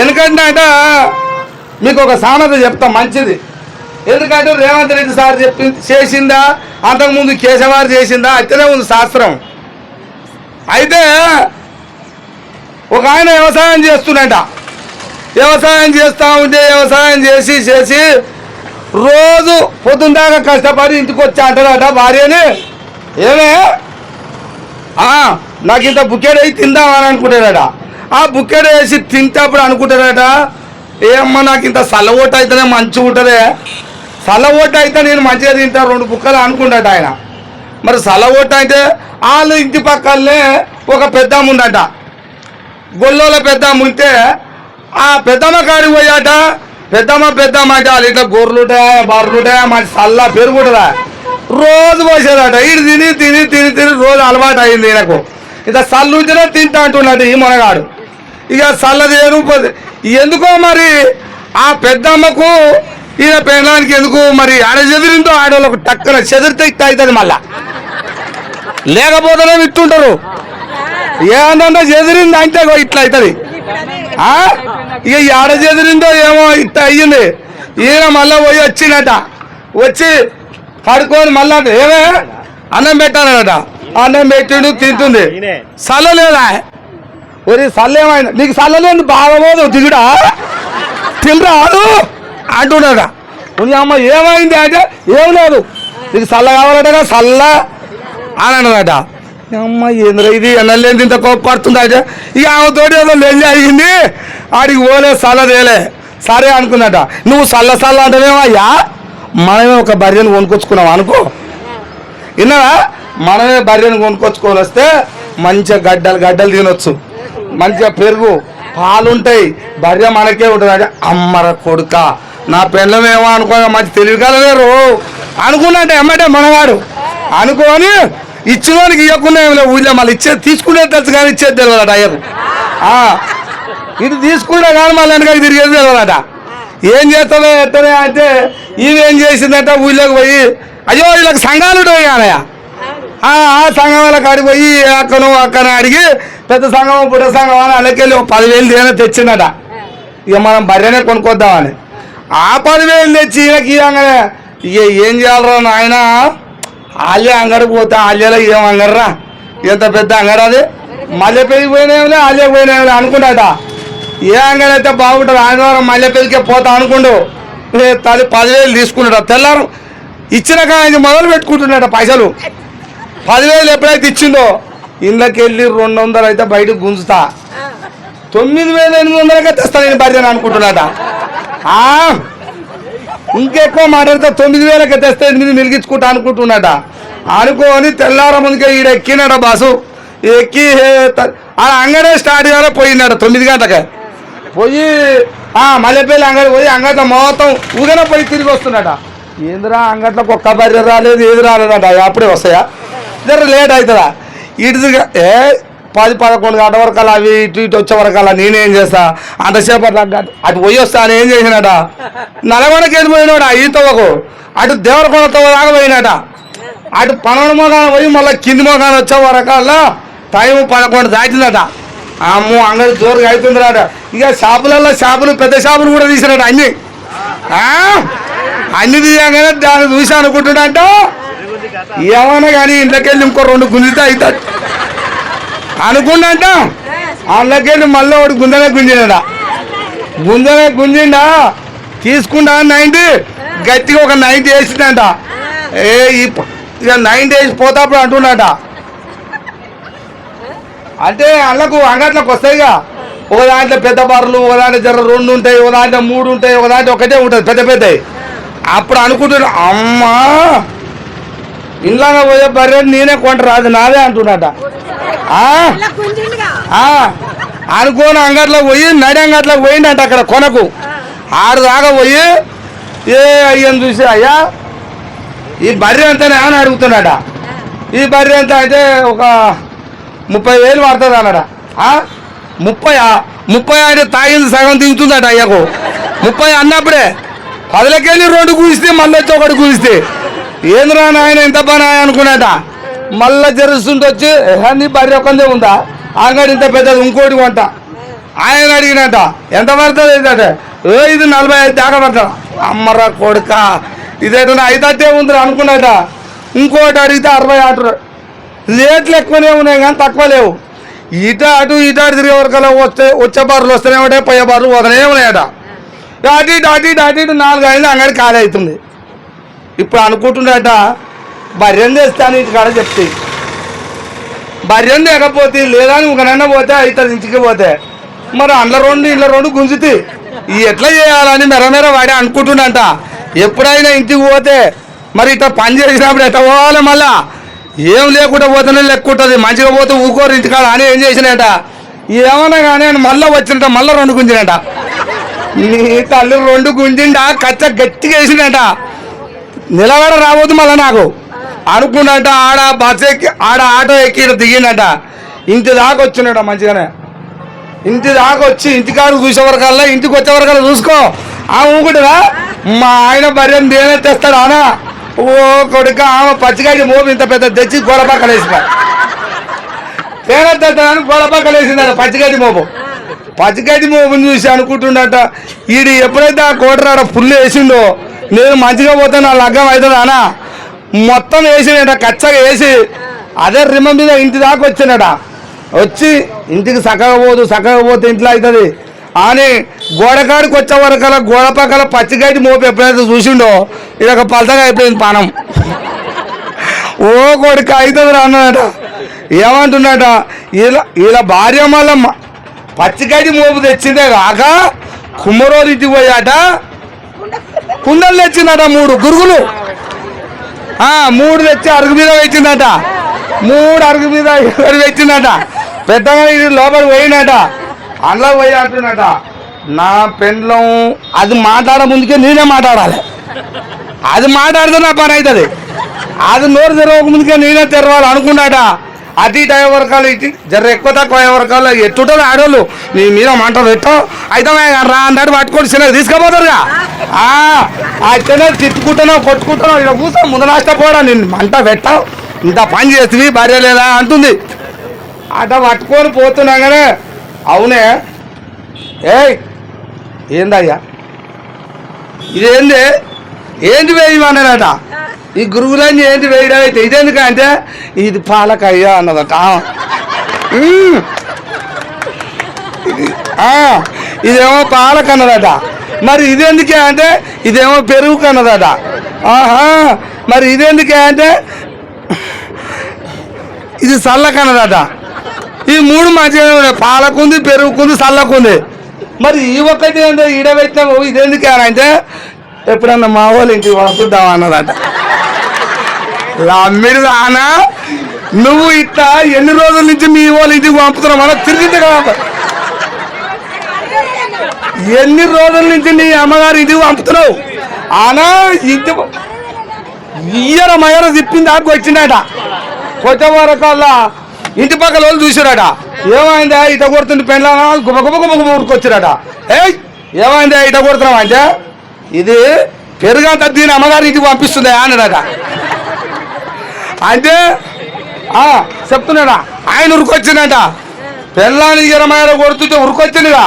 ఎందుకంటే అంటే మీకు ఒక సామెత చెప్తా మంచిది. ఎందుకంటే రేవంత్ రెడ్డి సార్ చెప్పి చేసిందా? అంతకుముందు కేశవారు చేసిందా? అట్లనే ఉంది శాస్త్రం. అయితే ఒక ఆయన వ్యవసాయం చేస్తున్నట. వ్యవసాయం చేస్తూ ఉంటే వ్యవసాయం చేసి చేసి రోజు పొద్దున్న దాకా కష్టపడి ఇంటికి వచ్చి అంటారట భార్యని. ఏమే? నాకు ఇంత బుక్కెడ్ అయి తిందామని అనుకుంటాడట ఆ బుక్కెడ వేసి తింటప్పుడు అనుకుంటారట ఏమ్మా నాకు ఇంత సల్లఓట అయితేనే మంచిగా ఉంటుందే. సల్లఓట అయితే నేను మంచిగా తింటా రెండు బుక్కలు అనుకుంటాట ఆయన. మరి సల్లఓట అయితే వాళ్ళు ఇంటి పక్కనే ఒక పెద్దమ్మ ఉందట. గొల్లోల పెద్దమ్మ ఉంటే ఆ పెద్దమ్మ కాడికి పోయాట. పెద్దమ్మ పెద్దమ్మ అంటే వాళ్ళు ఇట్లా గొర్రెలుటా బర్రులుటా మంచి చల్ల పెరుగుంటుందా రోజు పోసేదట. ఇటు తిని తిని తిని తిని రోజు అలవాటు అయింది ఈయనకు. ఇక సల్లు ఉంటేనే తింటా అంటున్నాడు ఈ మనగాడు. ఇక సల్లదేను పోతే- ఎందుకో మరి ఆ పెద్దమ్మకు ఈయన పెళ్ళానికి ఎందుకు మరి ఆడ చెదిరిందో ఆడవాళ్ళకు టక్కన చెదిరితే ఇట్ట అవుతుంది మళ్ళా. లేకపోతేనే ఇట్టుంటారు ఏమన్నా చెదిరింది అంటే ఇట్లా అవుతుంది ఆ? ఇక ఆడ చెదిరిందో ఏమో ఇట్ట అయ్యింది. ఈయన మళ్ళా పోయి వచ్చినట వచ్చి పడుకొని మళ్ళా ఏమే? అన్నం పెట్టానట అన్నం పెట్టిండు తింటుంది. సల్ల లేదా ఒరే సల్ల నీకు సల్లలేదు? బాగా పోదు దిగుడా తినరాదు అంటున్నాడా? ఉని అమ్మ ఏమైంది అంటే ఏం లేదు. నీకు సల్ల కావాలట సల్ల అని అన్నదట అమ్మ ఏంద్ర ఇది? ఎన్నలేని ఇంత కోపడుతుంది అంటే ఇక ఆమెతోటి ఏదో లెంజి అయ్యింది ఆడికి పోలే సల్ల తేలే. సరే అనుకున్నట. నువ్వు సల్ల సల్ల అంటేనేమయ్యా మనమే ఒక బర్రెను కొనుక్కొచ్చుకున్నాం అనుకో. విన్నారా మనమే బర్రెను కొనుక్కొచ్చుకొని వస్తే మంచిగా గడ్డలు గడ్డలు తినొచ్చు. మంచిగా పెరుగు. పాలుంటాయి. భార్య మనకే ఉంటుంది. అంటే అమ్మర కొడుక నా పెళ్ళమేమో అనుకో మంచి తెలివికలేరు అనుకున్నట్టే ఎమ్మటే మనగాడు. అనుకోని ఇచ్చినోనికి ఇవ్వకుండా ఏమి లేవు ఊళ్ళో మళ్ళీ ఇచ్చేది తీసుకునే తెలుసు కానీ ఇచ్చేది తెలియదు టైర్ ఇది తీసుకుంటే కానీ మళ్ళీ వెనకాల తిరిగేది తెలియదట. ఏం చేస్తుందో ఎత్తనే అంటే ఈమె ఏం ఊళ్ళోకి పోయి? అయ్యో వీళ్ళకి సంఘాలు ఉంటాయి కానయ్య ఆ సంఘం వాళ్ళ కాడికి పోయి అక్కను అక్కను అడిగి పెద్ద సంఘం పుట్ట సంఘం అని వాళ్ళకెళ్ళి ఒక పదివేలు ఏమైనా తెచ్చిందట ఇక మనం బర్రెనే కొనుక్కొద్దామని. ఆ పదివేలు తెచ్చి ఈయనకి ఇవ్వగానే ఇక ఏం చేయాలరా నాయన? ఆల్య అంగడికి పోతే ఆల్యలో ఏం అంగడరా? ఎంత పెద్ద అంగడి అది? మల్లె పెరిగి పోయినావులే ఆల్య పోయినావులే అనుకుంటాట ఏ అంగడి అయితే బాగుంటుంది ఆదివారం మల్లె పెరిగే పోతా అనుకుండు. తల్లి పదివేలు తీసుకున్నాడు తెల్లారు ఇచ్చిన కానీ మొదలు పెట్టుకుంటున్నాడు పైసలు. పదివేలు ఎప్పుడైతే ఇచ్చిందో ఇళ్ళకెళ్ళి రెండు వందలు అయితే బయటకు గుంజుతా. తొమ్మిది వేల ఎనిమిది వందలకే తెస్తా నేను భార్యను అనుకుంటున్నాట. ఇంకెక్కువ మాట్లాడితే తొమ్మిది వేలకి తెస్తే ఎనిమిది మిలిగించుకుంటా అనుకుంటున్నాట. అనుకోని తెల్లార ముందుకే ఈడ ఎక్కినాడ బాసు. ఎక్కి ఆ అంగడే స్టార్ట్ చేయాలి పోయినాడు తొమ్మిది గంటకే పోయి మల్లెపల్లి అంగడి పోయి అంగట్లో మొత్తం ఊగన పోయి తిరిగి వస్తున్నాడ ఏందిరా అంగట్లోకి ఒక్క భార్య రాలేదు ఏది రాలేదట. అప్పుడే వస్తాయా? జర లేట్ అవుతుందా? ఇటుగా ఏ పది పదకొండు గంట వరకు అలా అవి ఇటు ఇటు వచ్చే వరకు అలా నేనేం చేస్తా? అంతసేపు అట్లా అటు పోయి వస్తా అని ఏం చేసినట? నలగొండకి వెళ్ళి పోయినాడు? ఈ తవ్వకు. అటు దేవరకొండ తవ్వ దాకా పోయినట. అటు పన్నెండు మోకాన పోయి మళ్ళీ కింది మోకాన వచ్చే వరకల్లా టైం పదకొండు దాటిందట. అమ్మో అంగడి జోరుగా అవుతుందిరాట ఇక షాపులలో షాపులు పెద్ద షాపులు కూడా తీసినట అన్ని. అన్ని తీయగానే దాన్ని చూసి అనుకుంటున్నాంట ఏమైనా కానీ ఇంట్లోకెళ్ళి ఇంకో రెండు గుంజితే అవుతాడు అనుకున్నాంట? అందులోకెళ్ళి మళ్ళీ ఒకటి గుంజనే గుంజినాడా గుంజనే గుంజిండా తీసుకుంటా నైంటీ గట్టిగా ఒక నైంటీ వేసిందంట. ఏ ఇక నైంటీ వేసి పోతాప్పుడు అంటున్నాట అంటే అళ్ళకు అంగట్లకు వస్తాయిగా ఒక దాంట్లో పెద్ద బర్రెలు ఒక దాంట్లో జర రెండు ఉంటాయి ఒక దాంట్లో మూడు ఉంటాయి ఒక దాంట్లో ఒకటే ఉంటుంది పెద్ద పెద్దవి అప్పుడు అనుకుంటున్నా అమ్మా! ఇంట్లో పోయే బర్రె నేనే కొంటరా? అది నాదే అంటున్నట. అనుకోని అంగట్లో పోయి నడి అంగట్లోకి పోయిండంట అక్కడ కొనకు. ఆరు దాకా పోయి ఏ అయ్యని చూసి అయ్యా ఈ బర్రె ఎంతనే అని అడుగుతున్నాడ. ఈ బర్రె ఎంత అయితే ఒక ముప్పై వేలు పడుతుంది అన్నాడ. ఆ? ముప్పై ముప్పై అంటే తాగింది సగం దిగుతుందట అయ్యకు. ముప్పై అన్నప్పుడే. పదిలకెళ్ళి రెండు కూలిస్తే మళ్ళీ వచ్చి ఒకటి కూలిస్తే ఏంద్రా నాయన ఎంత పని అనుకునేట? మళ్ళా జరుస్తుంటే వచ్చి అన్ని నీ బర్రె ఒకందే ఉందా? అంగడి ఇంత పెద్దది ఇంకోటి వంట ఆయన అడిగినట ఎంత పడుతుంది ఏంటంటే ఏ ఇది నలభై ఐదు దాకా పడతా. అమ్మరా కొడుక ఇదేటో ఐదట్టే ఉంది అనుకున్నట ఇంకోటి అడిగితే అరవై ఆటరు రేట్లు ఎక్కువనే ఉన్నాయి కానీ తక్కువ లేవు. ఇట అటు ఇటు అటు తిరిగే వరకల్లా వస్తే వచ్చే బారులు వస్తూనే ఉంటాయి పోయే బారులు వదనే ఉన్నాయట. అటు ఇటు అటు ఇటు అటు ఇటు నాలుగు ఐదు అంగడి ఖాళీ అవుతుంది. ఇప్పుడు అనుకుంటుండట బర్రెం తెస్తాను ఇటు కాడ చెప్తే. బర్రెం లేకపోతే లేదా నువ్వు పోతే అవుతుంది ఇంటికి పోతే. మరి అండ్ల రెండు ఇళ్ళ రెండు గుంజుతి ఈ ఎట్లా చేయాలని మెరమెర వాడే వాడి అనుకుంటుండంట ఎప్పుడైనా ఇంటికి పోతే మరి ఇట్లా పని చేసినప్పుడు ఎట్లా పోవాలి మళ్ళా? ఏం లేకుండా పోతేనే లెక్కుంటుంది. మంచిగా పోతే ఊకోరు ఇంటికాడ అని ఏం చేసినట ఏమన్నా కానీ ఆయన మళ్ళీ వచ్చినట మళ్ళీ రెండు గుంజినట నీ తల్లి రెండు గుంజిండా కచ్చ గట్టిగా వేసినట నిలబడ రావద్దు మళ్ళీ నాకు. అనుకున్నట ఆడ బస్ ఎక్కి ఆడ ఆటో ఎక్కి దిగిందట దిగిండట. ఇంటి దాకా వచ్చినట మంచిగానే. ఇంటి దాకా వచ్చి ఇంటికాడ చూసే వరకల్లా ఇంటికి వచ్చే వరకల్లా చూసుకో. ఆ ఊకుంటుందా మా ఆయన భార్యను దేనే తెస్తాడు ఆనా ఓ కొడుక ఆమె పచ్చిగాడి మోపు ఇంత పెద్ద తెచ్చి గోడ పక్కన వేసిన తేనె తెస్తాడని గోడ పక్కన వేసిందట పచ్చిగడ్డి మోపు. పచ్చిగడ్డి మోపుని చూసి అనుకుంటుండట ఈడు ఎప్పుడైతే ఆ కోటరాడ ఫుల్ వేసిండో నేను మంచిగా పోతే నా లగ్గం అవుతుంది అనా మొత్తం వేసినట కచ్చగా వేసి. అదే రిమ్మ మీద ఇంటి దాకా వచ్చినట వచ్చి ఇంటికి చక్కగా పోదు చక్కగా పోతే ఇంట్లో అవుతుంది. అని గోడకాడికి వచ్చే వరకల గోడ పక్కల పచ్చిగడ్డి మోపు ఎప్పుడైతే చూసిండో ఇది ఒక పలసగా అయిపోయింది పానం. ఓ కొడుకు అవుతుంది అన్నదట ఏమంటున్నాట ఇలా ఇలా భార్య మళ్ళమ్మ పచ్చిగడ్డి మోపు తెచ్చిందే కాక కుమ్మరోలు ఇంటికి పోయాట. కుండలు తెచ్చిందట మూడు గురుగులు. మూడు తెచ్చి అరుగు మీద పెట్టిందట. మూడు అరుగు మీద పెట్టిందట? పెద్దగా ఇది లోపలికి పోయినట. అందులో పోయి అంటున్నట నా పెండ్లం అది మాట్లాడ ముందుకే నేనే మాట్లాడాలి. అది మాట్లాడితే నా పని అవుతుంది. అది నోరు తెరవక ముందుకే నేనే తెరవాలి అనుకున్నాట. అటు ఇటు అయ్యే వర్గాలు ఇటు జర ఎక్కువ తక్కువ అయ్యే వర్గాలు ఎట్టుంటారు ఆడోళ్ళు. నీ మీద మంట పెట్టో. అయితే రా అన్నాడు పట్టుకొని చిన్నగా తీసుకుపోతారుగా. ఆ, తిట్టుకుంటున్నావు కొట్టుకుంటున్నావు ఇలా కూర్చో ముందు నష్టపోడా నేను మంట పెట్టావు ఇంత పని చేస్తుంది భార్య లేదా అంటుంది. అట పట్టుకొని పోతున్నాగానే అవునే? ఏయ్ ఏందయ్యా? ఇదేంది? ఏంటి వేయమన్నాడట ఈ గురువులన్నీ ఏంటి వేయడం అయితే? ఇదెందుకంటే ఇది పాలకయ్య అన్నదట. ఇదేమో పాలక అన్నదట. మరి ఇదెందుకే అంటే ఇదేమో పెరుగు కన్నదట ఆహా. మరి ఇదెందుకే అంటే ఇది చల్లకన్నదట ఈ మూడు మంచిగా ఉన్నాయి. పాలకుంది పెరుగుకుంది చల్లకుంది మరి ఈ ఒక్కటి ఏంటో ఈడబెట్టినావు ఇది అని అంటే ఎప్పుడన్నా మా వాళ్ళు ఇంటికి పంపుద్దాం అన్నదట. అమ్మిడి రానా నువ్వు ఇట్ట ఎన్ని రోజుల నుంచి మీ వాళ్ళు ఇంటికి పంపుతున్నావు? అన్న తిరిగి కదా. ఎన్ని రోజుల నుంచి నీ అమ్మగారు ఇంటికి పంపుతున్నావు? ఆనా ఇంటి ఇయ్యర మయర తిప్పింది ఆకు వచ్చిందట. కొత్త వరకల్లా ఇంటి పక్కల వాళ్ళు చూసారట. ఏమైందా? ఇట కొడుతుంది పెళ్ళానా గుబ గుబ గుబ గుబ ఉడుకొచ్చారట ఏయ్! ఏమైందా? ఇట కొడుతున్నావు అంటే? ఇది పెరుగంత దీని అమ్మగారి ఇంటికి పంపిస్తుంది అన్నాడట. అంటే ఆ, చెప్తున్నాడా? ఆయన ఉరికొచ్చిందట. పెళ్ళాన్ని ఇయ్యర కొడుతుంటే ఉరికొచ్చిందిగా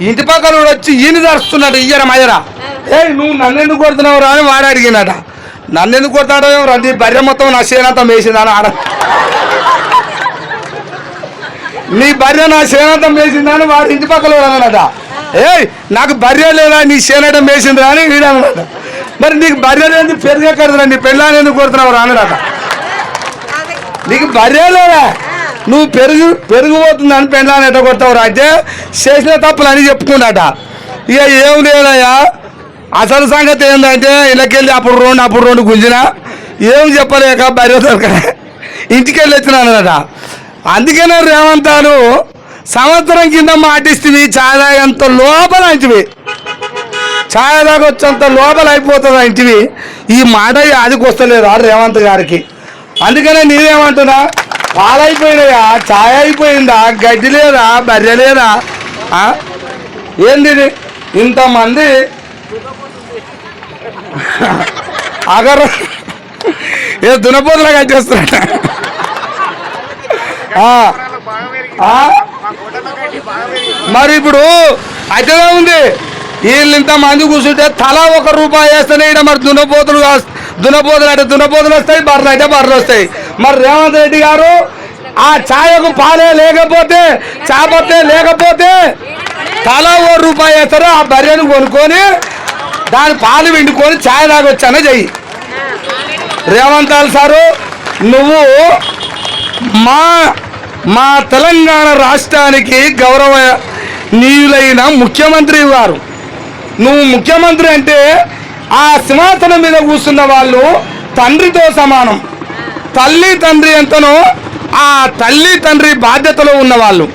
ఇంటి పక్కన వచ్చి ఈయన దరుస్తున్నాడు ఇయ్యర ఏ నువ్వు నన్ను ఎందుకు కొడుతున్నావు రా అని వాడు అడిగినట నన్ను ఎందుకు కొడతాడో రండి బర్రె మొత్తం నా వేసిందని ఆడ. నీ భార్య నా సేనంతం వేసిందని వాడు ఇంటి పక్కన వాడు అన్నాడట. ఏయ్ నాకు భార్య లేదా నీ సేనటం వేసిందిరా అని వీడు మరి నీకు భార్య లేదు పెరుగెక్కడదురా నీ పెళ్ళాన్ని ఎందుకు కొడుతున్నావు రా నీకు భర్య లేదా? నువ్వు పెరుగు పెరిగిపోతుందని పెళ్ళాన్ని ఎట్ట కొడతావు రాజే చేసిన తప్పులు అని చెప్పుకున్నాట ఇక ఏం లేదయ్యా. అసలు సంగతి ఏంటంటే ఇళ్ళకెళ్ళి అప్పుడు రెండు అప్పుడు రెండు గుంజిన. ఏం చెప్పలేక భార్య దొరకడ ఇంటికి వెళ్ళి వచ్చినానట అందుకనే రేవంతాలు సంవత్సరం కింద మాటిస్తుంది చాలా ఎంత లోపల అంటివి. ఛాయ్ వచ్చేంత లోపల అయిపోతుంది ఇంటివి ఈ మాట అదికి వస్తలేదు ఆ రేవంత్ గారికి? అందుకనే నేనేమంటున్నా పాలైపోయినాయా ఛాయ్ అయిపోయిందా? గడ్డి లేదా? బర్రె లేదా? ఏంది ఇంతమంది అగరు ఏ దునపూర్లాగా వచ్చేస్తున్నా మరి ఇప్పుడు అయితే ఉంది. వీళ్ళు ఇంత మంది కూర్చుంటే తలా ఒక రూపాయి వేస్తేనే ఇక్కడ మరి దున్నపోతులు దున్నపోతులు అంటే దున్నపోతులు వస్తాయి బర్రెలు అయితే బర్రెలు వస్తాయి. మరి రేవంత్ రెడ్డి గారు ఆ ఛాయకు పాలే లేకపోతే చాపత్తే లేకపోతే తలా ఓ రూపాయి వేస్తారు ఆ బర్రెను కొనుక్కొని దాని పాలు విండుకొని ఛాయ్ తాగొచ్చానే చెయ్యి. రేవంత్ సారు నువ్వు మా మా తెలంగాణ రాష్ట్రానికి గౌరవ నీయులైన ముఖ్యమంత్రి గారు నువ్వు ముఖ్యమంత్రి అంటే ఆ సింహాసనం మీద కూర్చున్న వాళ్ళు తండ్రితో సమానం. తల్లి తండ్రి ఎంతనో ఆ తల్లి తండ్రి బాధ్యతలో ఉన్నవాళ్ళు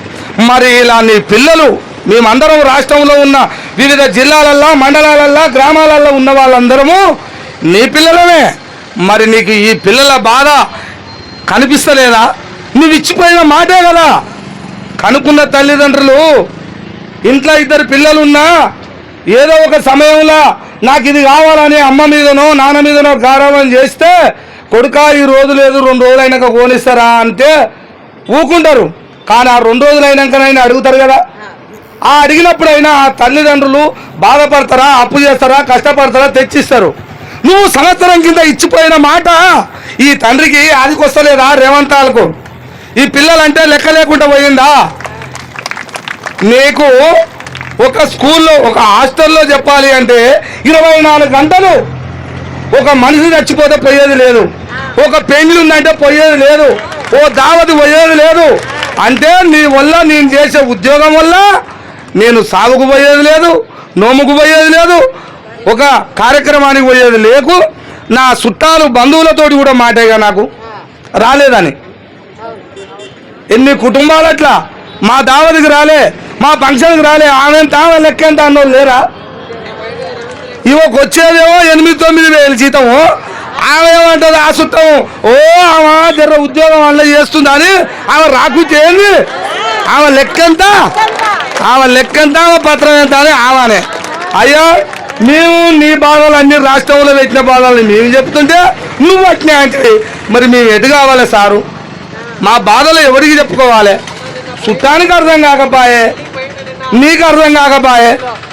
మరి ఇలా నీ పిల్లలు మేమందరం రాష్ట్రంలో ఉన్న వివిధ జిల్లాలల్లో మండలాలల్లో గ్రామాలలో ఉన్న వాళ్ళందరము నీ పిల్లలమే. మరి నీకు ఈ పిల్లల బాధ కనిపిస్తలేదా? నువ్వు ఇచ్చిపోయిన మాటే కదా. కనుక్కున్న తల్లిదండ్రులు ఇంట్లో ఇద్దరు పిల్లలున్నా ఏదో ఒక సమయంలో నాకు ఇది కావాలని అమ్మ మీదనో నాన్న మీదనో గారవం చేస్తే కొడుక ఈ రోజు లేదు రెండు రోజులు అయినాక కోనిస్తారా అంటే ఊకుంటారు. కానీ ఆ రెండు రోజులు అయినాకనైనా అడుగుతారు కదా. ఆ అడిగినప్పుడైనా ఆ తల్లిదండ్రులు బాధపడతారా అప్పు చేస్తారా కష్టపడతారా తెచ్చిస్తారు. నువ్వు సంవత్సరం కింద ఇచ్చిపోయిన మాట ఈ తండ్రికి ఆదికొస్తలేదా రేవంతాలకు? ఈ పిల్లలంటే లెక్క లేకుండా పోయిందా? నీకు ఒక స్కూల్లో ఒక హాస్టల్లో చెప్పాలి అంటే ఇరవై నాలుగు గంటలు ఒక మనిషి చచ్చిపోతే పోయేది లేదు. ఒక పెళ్ళి ఉందంటే పోయేది లేదు. ఓ దావతి పోయేది లేదు. అంటే నీ వల్ల నేను చేసే ఉద్యోగం వల్ల నేను సాగుకు పోయేది లేదు నోముకు పోయేది లేదు ఒక కార్యక్రమానికి పోయేది లేకు. నా చుట్టాలు బంధువులతోటి కూడా మాటేగా నాకు రాలేదని. ఎన్ని కుటుంబాలు అట్లా మా దావతికి రాలే మా ఫంక్షన్కి రాలే ఆమె తామె లెక్క ఎంత అన్నోళ్ళు లేరా? ఇవొక వచ్చేదేమో ఎనిమిది తొమ్మిది వేలు జీతము. ఆమె ఏమంటుంది? ఆ ఓ ఆమె జర ఉద్యోగం వల్ల చేస్తుందని ఆమె రాకుంటే ఏంది ఆమె లెక్కంత ఆమె లెక్కంత ఆమె పత్రం ఎంత అని ఆమెనే. అయ్యో మేము నీ బాధలు అన్ని రాష్ట్రంలో పెట్టిన బాధలు మేము చెప్తుంటే నువ్వు అట్నే అంటే మరి మేము ఎటు కావాలి సారు? మా బాధలు ఎవరికి చెప్పుకోవాలి? చుట్టానికి అర్థం కాకపాయే నీకు అర్థం కాకపాయే